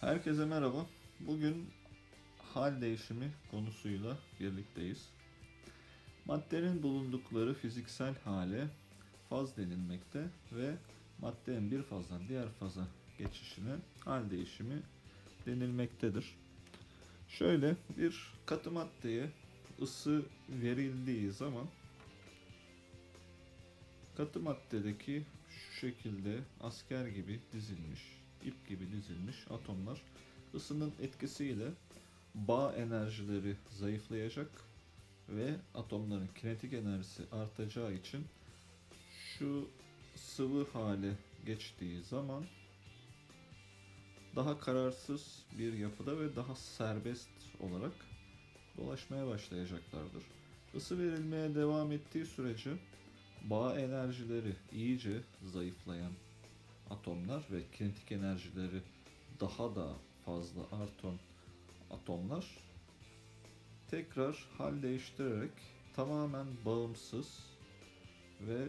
Herkese merhaba. Bugün hal değişimi konusuyla birlikteyiz. Maddenin bulundukları fiziksel hale faz denilmekte ve maddenin bir fazdan diğer faza geçişine hal değişimi denilmektedir. Şöyle bir katı maddeye ısı verildiği zaman katı maddedeki şu şekilde asker gibi dizilmiş, ip gibi dizilmiş atomlar ısının etkisiyle bağ enerjileri zayıflayacak ve atomların kinetik enerjisi artacağı için şu sıvı hale geçtiği zaman daha kararsız bir yapıda ve daha serbest olarak dolaşmaya başlayacaklardır. Isı verilmeye devam ettiği sürece bağ enerjileri iyice zayıflayan atomlar ve kinetik enerjileri daha da fazla artan atomlar tekrar hal değiştirerek tamamen bağımsız ve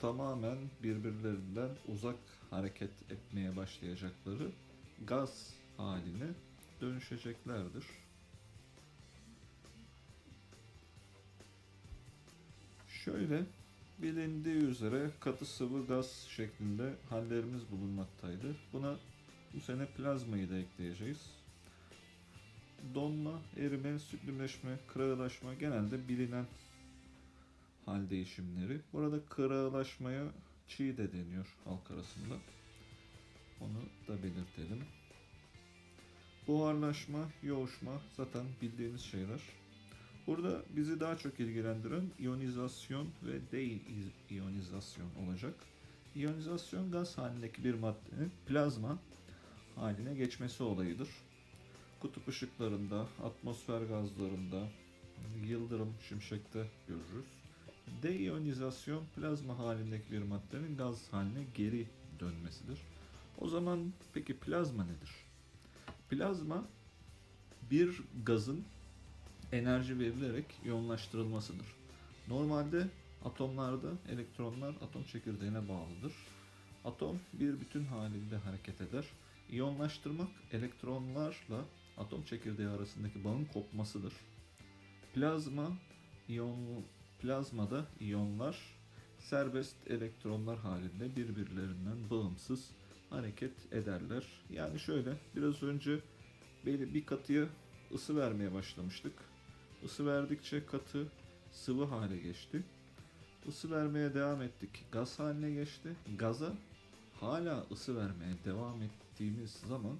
tamamen birbirlerinden uzak hareket etmeye başlayacakları gaz haline dönüşeceklerdir. Şöyle bilindiği üzere katı sıvı gaz şeklinde hallerimiz bulunmaktaydı. Buna bu sene plazmayı da ekleyeceğiz. Donma, erime, sütlümleşme, kırağılaşma genelde bilinen hal değişimleri. Burada kırağılaşmaya çiğ de deniyor halk arasında. Onu da belirtelim. Buharlaşma, yoğuşma zaten bildiğimiz şeyler. Burada bizi daha çok ilgilendiren iyonizasyon ve deiyonizasyon olacak. İyonizasyon gaz halindeki bir maddenin plazma haline geçmesi olayıdır. Kutup ışıklarında, atmosfer gazlarında, yıldırım, şimşekte görürüz. Deiyonizasyon plazma halindeki bir maddenin gaz haline geri dönmesidir. O zaman peki plazma nedir? Plazma bir gazın enerji verilerek yoğunlaştırılmasıdır. Normalde atomlarda elektronlar atom çekirdeğine bağlıdır. Atom bir bütün halinde hareket eder. İyonlaştırmak elektronlarla atom çekirdeği arasındaki bağın kopmasıdır. Plazma iyon plazmada iyonlar serbest elektronlar halinde birbirlerinden bağımsız hareket ederler. Yani şöyle biraz önce bir katıya ısı vermeye başlamıştık. Isı verdikçe katı sıvı hale geçti. Isı vermeye devam ettik. Gaz haline geçti. Gaza hala ısı vermeye devam ettiğimiz zaman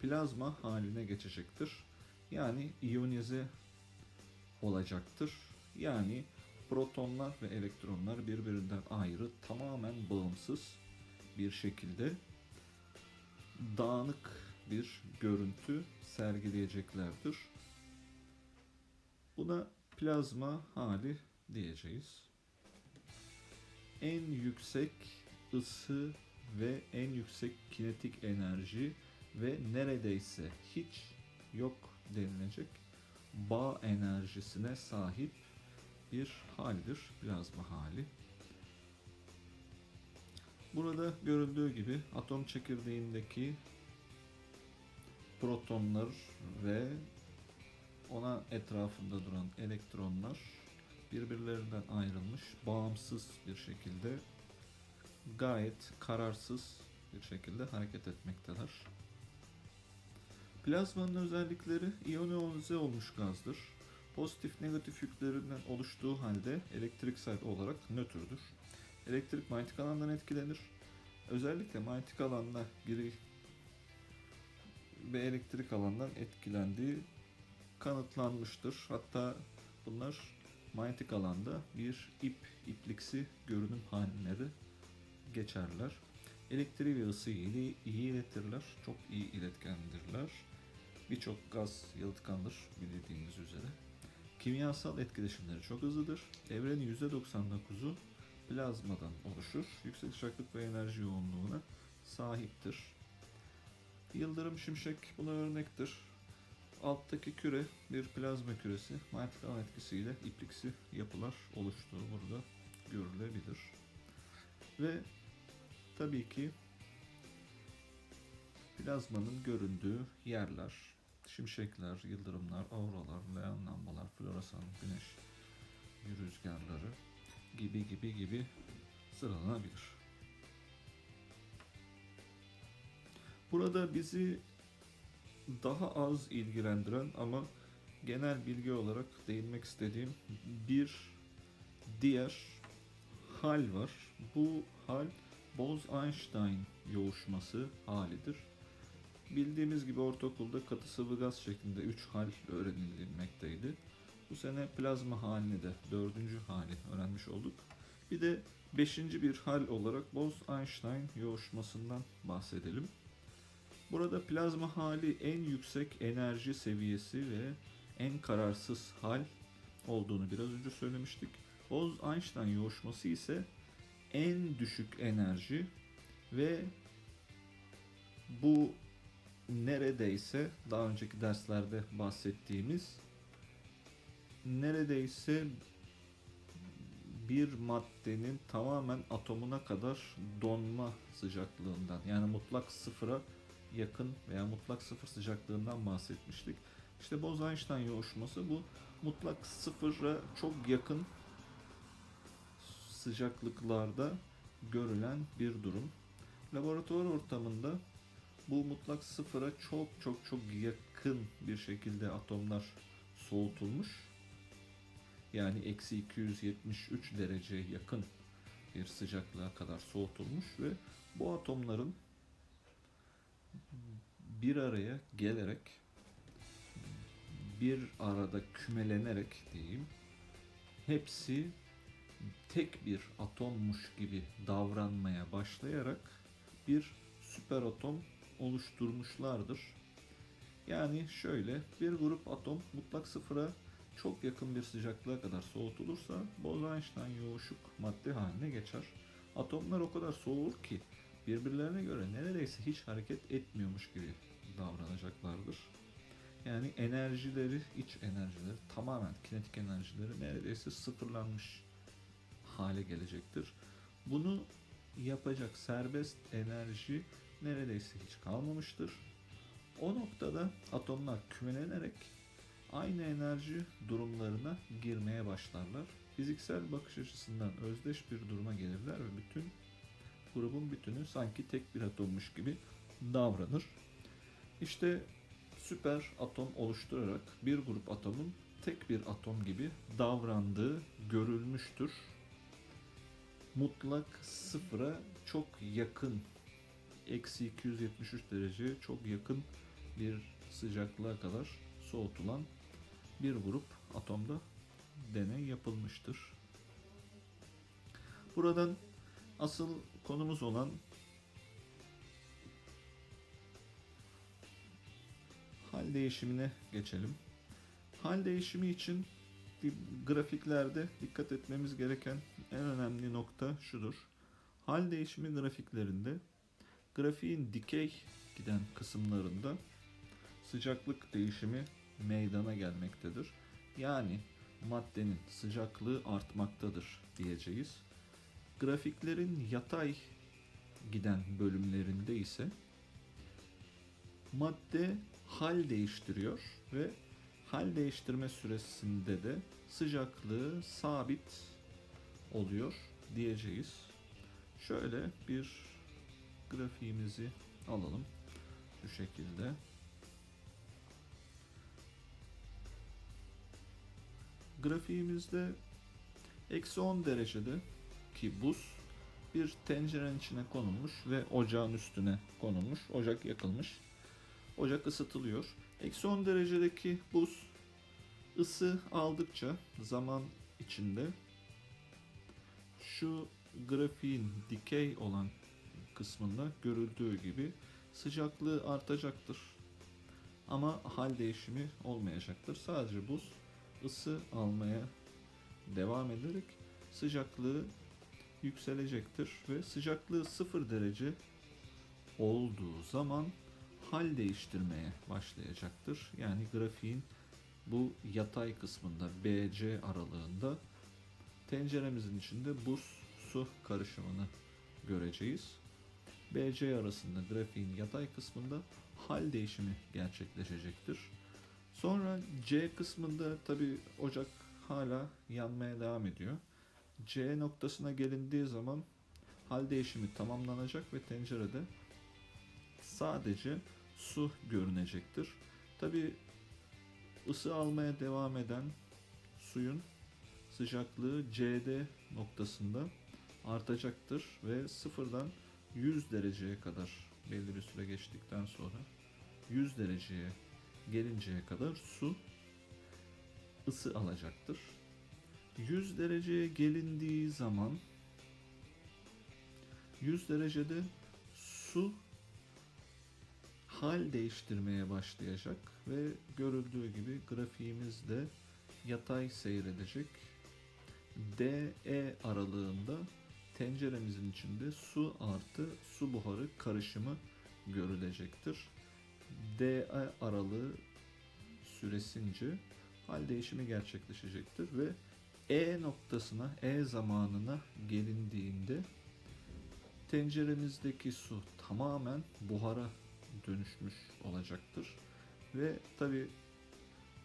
plazma haline geçecektir. Yani iyonize olacaktır. Yani protonlar ve elektronlar birbirinden ayrı tamamen bağımsız bir şekilde dağınık bir görüntü sergileyeceklerdir. Buna plazma hali diyeceğiz. En yüksek ısı ve en yüksek kinetik enerji ve neredeyse hiç yok denilecek bağ enerjisine sahip bir haldir plazma hali. Burada görüldüğü gibi atom çekirdeğindeki protonlar ve ona etrafında duran elektronlar birbirlerinden ayrılmış, bağımsız bir şekilde gayet kararsız bir şekilde hareket etmektedir. Plazmanın özellikleri iyonize olmuş gazdır. Pozitif negatif yüklerinden oluştuğu halde elektriksel olarak nötrdür. Elektrik manyetik alandan etkilenir. Özellikle manyetik alanda giri ve elektrik alandan etkilendiği kanıtlanmıştır. Hatta bunlar manyetik alanda bir ip, ipliksi görünüm haline geçerler. Elektriği ve ısıyı iyi, iyi iletirler. Çok iyi iletkendirler. Birçok gaz yalıtkandır bildiğiniz üzere. Kimyasal etkileşimleri çok hızlıdır. Evrenin %99'u plazmadan oluşur. Yüksek sıcaklık ve enerji yoğunluğuna sahiptir. Yıldırım şimşek buna örnektir. Alttaki küre bir plazma küresi. Manyetik alan etkisiyle ipliksi yapılar oluştuğu burada görülebilir. Ve tabii ki plazmanın göründüğü yerler, şimşekler, yıldırımlar, auroralar, leon lambalar, floresan, güneş rüzgarları gibi gibi gibi sıralanabilir. Burada bizi daha az ilgilendiren ama genel bilgi olarak değinmek istediğim bir diğer hal var. Bu hal Bose-Einstein yoğuşması halidir. Bildiğimiz gibi ortaokulda katı sıvı gaz şeklinde 3 hal öğrenilmekteydi. Bu sene plazma halini de dördüncü hali öğrenmiş olduk. Bir de beşinci bir hal olarak Bose-Einstein yoğuşmasından bahsedelim. Burada plazma hali en yüksek enerji seviyesi ve en kararsız hal olduğunu biraz önce söylemiştik. Bose-Einstein yoğuşması ise en düşük enerji ve bu neredeyse daha önceki derslerde bahsettiğimiz neredeyse bir maddenin tamamen atomuna kadar donma sıcaklığından yani mutlak sıfıra yakın veya mutlak sıfır sıcaklığından bahsetmiştik. İşte Bose-Einstein yoğuşması bu mutlak sıfıra çok yakın sıcaklıklarda görülen bir durum. Laboratuvar ortamında bu mutlak sıfıra çok çok çok yakın bir şekilde atomlar soğutulmuş. Yani eksi 273 dereceye yakın bir sıcaklığa kadar soğutulmuş ve bu atomların bir araya gelerek bir arada kümelenerek diyeyim hepsi tek bir atommuş gibi davranmaya başlayarak bir süper atom oluşturmuşlardır. Yani şöyle bir grup atom mutlak sıfıra çok yakın bir sıcaklığa kadar soğutulursa Bose-Einstein yoğuşuk madde haline geçer. Atomlar o kadar soğur ki birbirlerine göre neredeyse hiç hareket etmiyormuş gibi davranacaklardır. Yani enerjileri, iç enerjileri tamamen kinetik enerjileri neredeyse sıfırlanmış hale gelecektir. Bunu yapacak serbest enerji neredeyse hiç kalmamıştır. O noktada atomlar kümelenerek aynı enerji durumlarına girmeye başlarlar. Fiziksel bakış açısından özdeş bir duruma gelirler ve bütün grubun bütünü sanki tek bir atommuş gibi davranır. İşte süper atom oluşturarak bir grup atomun tek bir atom gibi davrandığı görülmüştür. Mutlak sıfıra çok yakın, eksi 273 derece çok yakın bir sıcaklığa kadar soğutulan bir grup atomda deney yapılmıştır. Buradan asıl konumuz olan hal değişimine geçelim. Hal değişimi için grafiklerde dikkat etmemiz gereken en önemli nokta şudur. Hal değişimi grafiklerinde grafiğin dikey giden kısımlarında sıcaklık değişimi meydana gelmektedir. Yani maddenin sıcaklığı artmaktadır diyeceğiz. Grafiklerin yatay giden bölümlerinde ise madde hal değiştiriyor ve hal değiştirme süresinde de sıcaklığı sabit oluyor diyeceğiz. Şöyle bir grafiğimizi alalım. Şu şekilde. Grafiğimizde eksi 10 derecede ki buz bir tencerenin içine konulmuş ve ocağın üstüne konulmuş. Ocak yakılmış. Ocak ısıtılıyor. Eksi 10 derecedeki buz ısı aldıkça zaman içinde şu grafiğin dikey olan kısmında görüldüğü gibi sıcaklığı artacaktır. Ama hal değişimi olmayacaktır. Sadece buz ısı almaya devam ederek sıcaklığı yükselecektir ve sıcaklığı 0 derece olduğu zaman hal değiştirmeye başlayacaktır. Yani grafiğin bu yatay kısmında BC aralığında tenceremizin içinde buz su karışımını göreceğiz. BC arasında grafiğin yatay kısmında hal değişimi gerçekleşecektir. Sonra C kısmında tabi ocak hala yanmaya devam ediyor. C noktasına gelindiği zaman hal değişimi tamamlanacak ve tencerede sadece su görünecektir. Tabi ısı almaya devam eden suyun sıcaklığı CD noktasında artacaktır ve sıfırdan 100 dereceye kadar belli bir süre geçtikten sonra 100 dereceye gelinceye kadar su ısı alacaktır. 100 dereceye gelindiği zaman 100 derecede su hal değiştirmeye başlayacak ve görüldüğü gibi grafiğimizde yatay seyredecek. DE aralığında tenceremizin içinde su artı su buharı karışımı görülecektir. DE aralığı süresince hal değişimi gerçekleşecektir ve E noktasına, E zamanına gelindiğinde tenceremizdeki su tamamen buhara dönüşmüş olacaktır. Ve tabi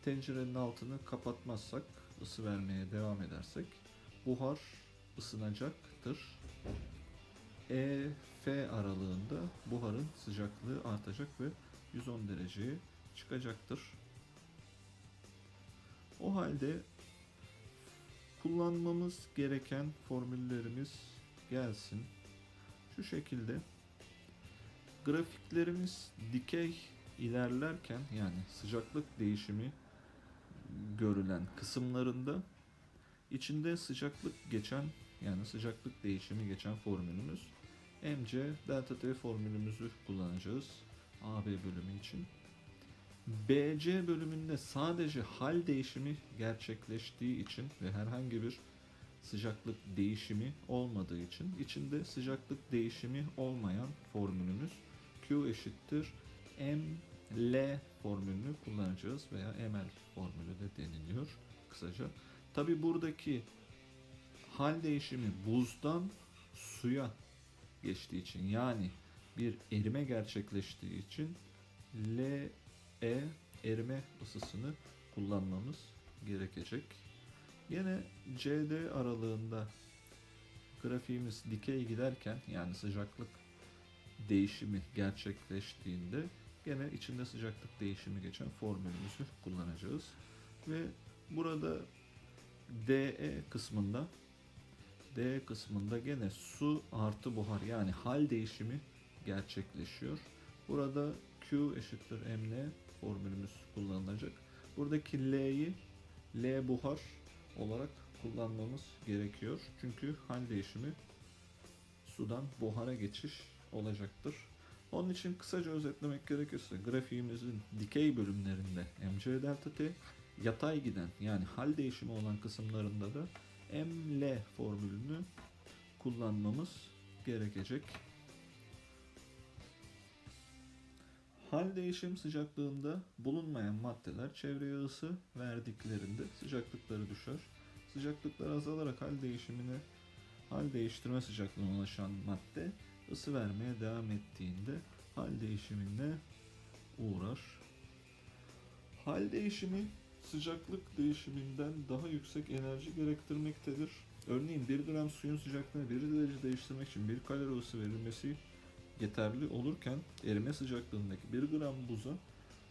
tencerenin altını kapatmazsak, ısı vermeye devam edersek buhar ısınacaktır. E, F aralığında buharın sıcaklığı artacak ve 110 dereceye çıkacaktır. O halde kullanmamız gereken formüllerimiz gelsin. Şu şekilde grafiklerimiz dikey ilerlerken yani sıcaklık değişimi görülen kısımlarında içinde sıcaklık geçen yani sıcaklık değişimi geçen formülümüz MC delta T formülümüzü kullanacağız AB bölümü için. BC bölümünde sadece hal değişimi gerçekleştiği için ve herhangi bir sıcaklık değişimi olmadığı için içinde sıcaklık değişimi olmayan formülümüz Q eşittir ML formülünü kullanacağız veya ML formülü de deniliyor kısaca. Tabi buradaki hal değişimi buzdan suya geçtiği için yani bir erime gerçekleştiği için LE erime ısısını kullanmamız gerekecek. Yine CD aralığında grafiğimiz dikey giderken yani sıcaklık değişimi gerçekleştiğinde gene içinde sıcaklık değişimi geçen formülümüzü kullanacağız. Ve burada DE kısmında D kısmında gene su artı buhar yani hal değişimi gerçekleşiyor. Burada Q eşittir ML formülümüz kullanılacak. Buradaki L'yi L buhar olarak kullanmamız gerekiyor. Çünkü hal değişimi sudan buhara geçiş olacaktır. Onun için kısaca özetlemek gerekirse grafiğimizin dikey bölümlerinde MC delta T yatay giden yani hal değişimi olan kısımlarında da ML formülünü kullanmamız gerekecek. Hal değişim sıcaklığında bulunmayan maddeler çevreye ısı verdiklerinde sıcaklıkları düşer. Sıcaklıklar azalarak hal değişimine hal değiştirme sıcaklığına ulaşan madde ısı vermeye devam ettiğinde hal değişimine uğrar. Hal değişimi sıcaklık değişiminden daha yüksek enerji gerektirmektedir. Örneğin 1 gram suyun sıcaklığını 1 derece değiştirmek için 1 kalori ısı verilmesi yeterli olurken erime sıcaklığındaki 1 gram buza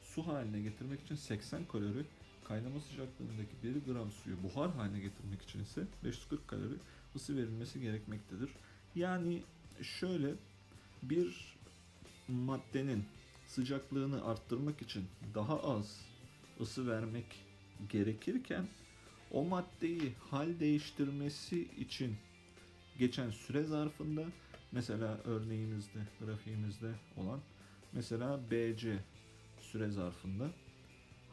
su haline getirmek için 80 kalori, kaynama sıcaklığındaki 1 gram suyu buhar haline getirmek için ise 540 kalori ısı verilmesi gerekmektedir. Yani şöyle bir maddenin sıcaklığını arttırmak için daha az ısı vermek gerekirken o maddeyi hal değiştirmesi için geçen süre zarfında mesela örneğimizde grafiğimizde olan mesela BC süre zarfında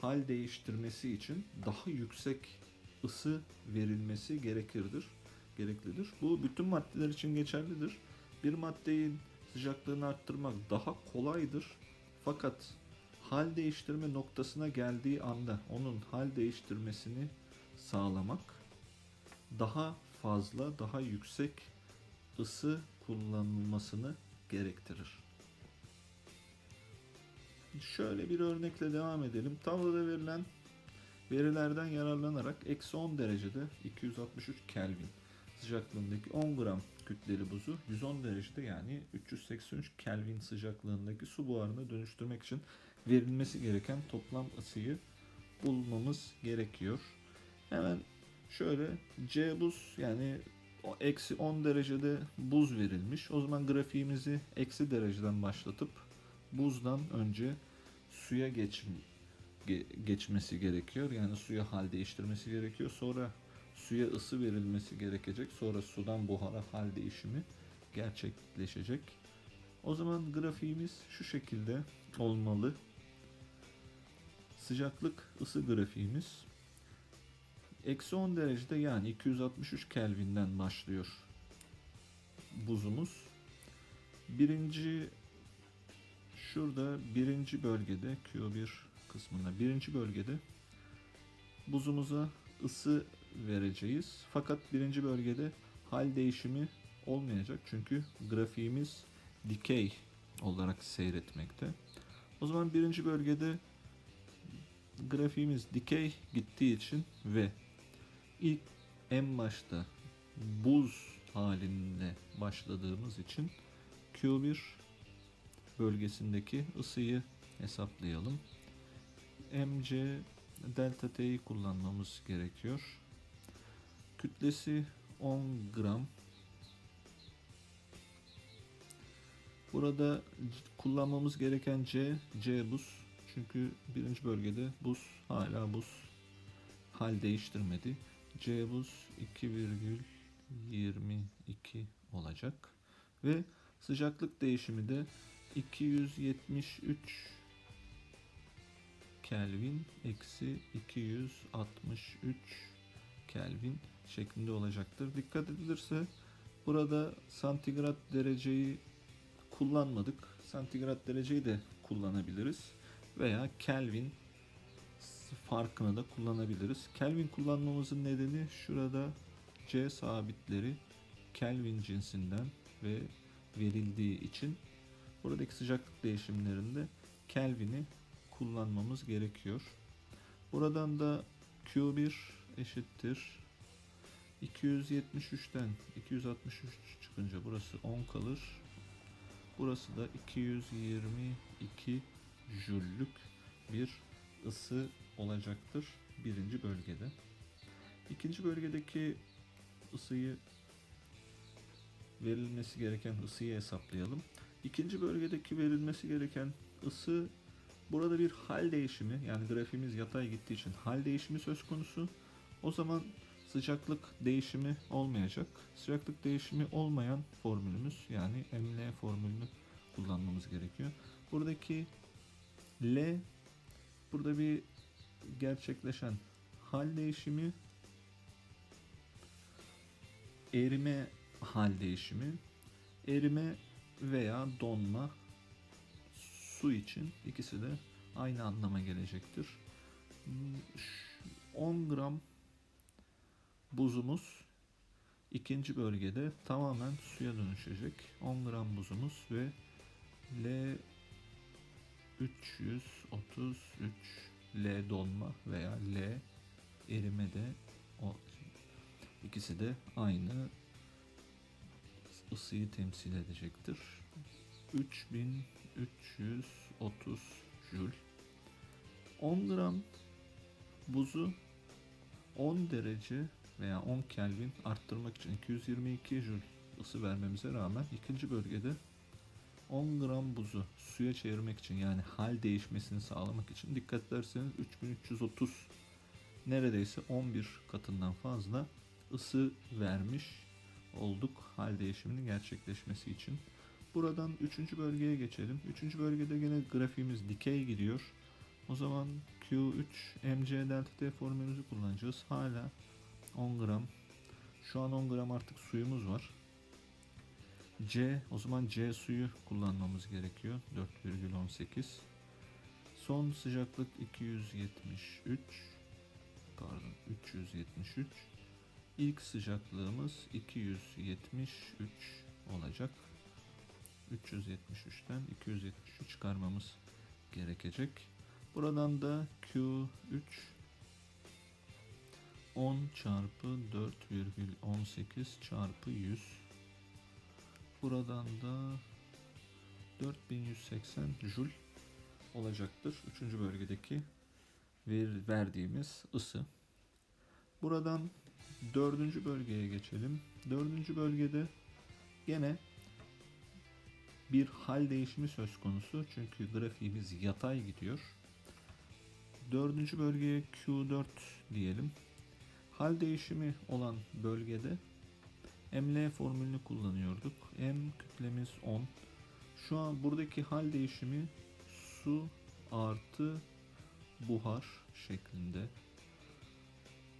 hal değiştirmesi için daha yüksek ısı verilmesi gerekirdir gereklidir. Bu bütün maddeler için geçerlidir. Bir maddenin sıcaklığını arttırmak daha kolaydır. Fakat hal değiştirme noktasına geldiği anda onun hal değiştirmesini sağlamak daha fazla, daha yüksek ısı kullanılmasını gerektirir. Şöyle bir örnekle devam edelim. Tabloda verilen verilerden yararlanarak eksi 10 derecede 263 Kelvin sıcaklığındaki 10 gram kütleli buzu 110 derecede yani 383 Kelvin sıcaklığındaki su buharına dönüştürmek için verilmesi gereken toplam ısıyı bulmamız gerekiyor. Hemen şöyle C buz yani o eksi 10 derecede buz verilmiş. O zaman grafiğimizi eksi dereceden başlatıp buzdan önce suya geç, ge- geçmesi gerekiyor. Yani suya hal değiştirmesi gerekiyor. Sonra suya ısı verilmesi gerekecek. Sonra sudan buhara hal değişimi gerçekleşecek. O zaman grafiğimiz şu şekilde olmalı. Sıcaklık ısı grafiğimiz eksi 10 derecede yani 263 Kelvin'den başlıyor buzumuz. Birinci şurada birinci bölgede Q1 kısmında birinci bölgede buzumuza ısı vereceğiz. Fakat birinci bölgede hal değişimi olmayacak. Çünkü grafiğimiz dikey olarak seyretmekte. O zaman birinci bölgede grafiğimiz dikey gittiği için ve ilk en başta buz halinde başladığımız için Q1 bölgesindeki ısıyı hesaplayalım. MC delta T'yi kullanmamız gerekiyor. Kütlesi 10 gram. Burada kullanmamız gereken C, C buz. Çünkü birinci bölgede buz hala buz hal değiştirmedi. C buz 2,22 olacak. Ve sıcaklık değişimi de 273 Kelvin eksi 263 Kelvin şeklinde olacaktır. Dikkat edilirse burada santigrat dereceyi kullanmadık. Santigrat dereceyi de kullanabiliriz. Veya Kelvin farkını da kullanabiliriz. Kelvin kullanmamızın nedeni şurada C sabitleri Kelvin cinsinden ve verildiği için buradaki sıcaklık değişimlerinde Kelvin'i kullanmamız gerekiyor. Buradan da Q1 eşittir 273'ten 263 çıkınca burası 10 kalır. Burası da 222 jüllük bir ısı olacaktır birinci bölgede. İkinci bölgedeki ısıyı verilmesi gereken ısıyı hesaplayalım. İkinci bölgedeki verilmesi gereken ısı burada bir hal değişimi yani grafimiz yatay gittiği için hal değişimi söz konusu. O zaman sıcaklık değişimi olmayacak. Sıcaklık değişimi olmayan formülümüz yani ML formülünü kullanmamız gerekiyor. Buradaki L burada bir gerçekleşen hal değişimi erime hal değişimi erime veya donma su için ikisi de aynı anlama gelecektir. Hmm, ş- 10 gram buzumuz ikinci bölgede tamamen suya dönüşecek. 10 gram buzumuz ve L 333 L donma veya L erime de o ikisi de aynı ısıyı temsil edecektir. 3330 Joule 10 gram buzu 10 derece veya 10 Kelvin arttırmak için 222 Joule ısı vermemize rağmen ikinci bölgede 10 gram buzu suya çevirmek için yani hal değişmesini sağlamak için dikkat ederseniz 3330 neredeyse 11 katından fazla ısı vermiş olduk hal değişiminin gerçekleşmesi için. Buradan 3. bölgeye geçelim. 3. bölgede yine grafiğimiz dikey gidiyor. O zaman Q3 mc delta t formülümüzü kullanacağız. Hala 10 gram. Şu an 10 gram artık suyumuz var. C o zaman C suyu kullanmamız gerekiyor. 4,18. Son sıcaklık 273. Pardon 373. İlk sıcaklığımız 273 olacak. 373'ten 273'ü çıkarmamız gerekecek. Buradan da Q3 10 çarpı 4,18 çarpı 100 Buradan da 4180 joule olacaktır. Üçüncü bölgedeki ver, verdiğimiz ısı. Buradan dördüncü bölgeye geçelim. Dördüncü bölgede gene bir hal değişimi söz konusu. Çünkü grafiğimiz yatay gidiyor. Dördüncü bölgeye Q4 diyelim. Hal değişimi olan bölgede ML formülünü kullanıyorduk. M kütlemiz 10. Şu an buradaki hal değişimi su artı buhar şeklinde.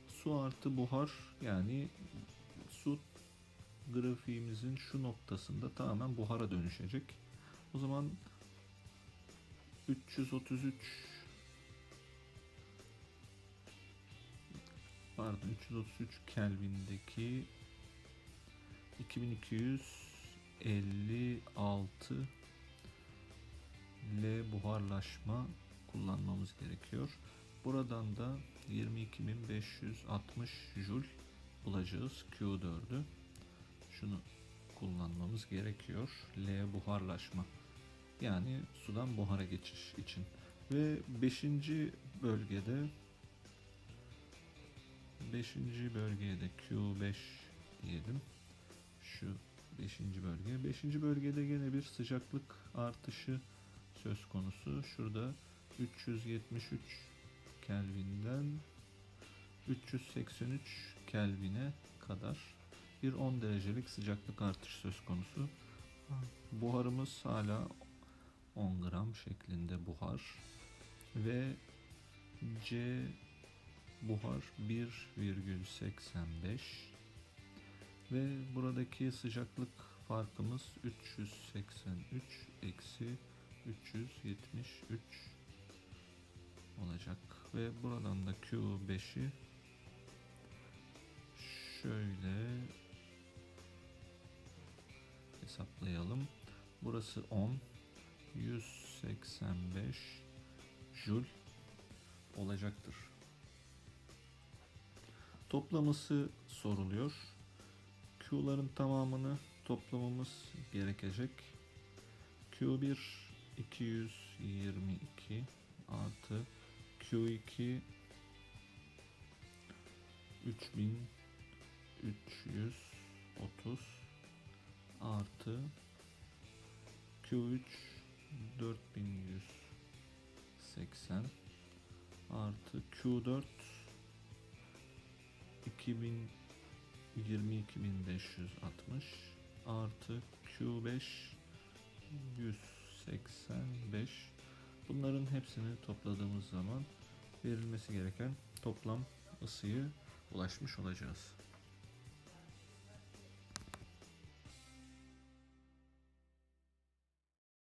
Su artı buhar yani su grafiğimizin şu noktasında tamamen buhara dönüşecek. O zaman 333 pardon 333 Kelvin'deki 2256 L buharlaşma kullanmamız gerekiyor. Buradan da 22560 Joule bulacağız Q4'ü. Şunu kullanmamız gerekiyor. L buharlaşma. Yani sudan buhara geçiş için. Ve 5. bölgede 5. bölgeye de Q5 diyelim. Şu 5. bölge. 5. bölgede gene bir sıcaklık artışı söz konusu. Şurada 373 Kelvin'den 383 Kelvin'e kadar bir 10 derecelik sıcaklık artışı söz konusu. Buharımız hala 10 gram şeklinde buhar ve C buhar 1,85 ve buradaki sıcaklık farkımız 383 eksi 373 olacak ve buradan da Q5'i şöyle hesaplayalım. Burası 10 185 Joule olacaktır. Toplaması soruluyor. Q'ların tamamını toplamamız gerekecek. Q1 222 artı Q2 3330 artı Q3 4180 artı Q4 2000 22560 artı Q5 185 bunların hepsini topladığımız zaman verilmesi gereken toplam ısıyı ulaşmış olacağız.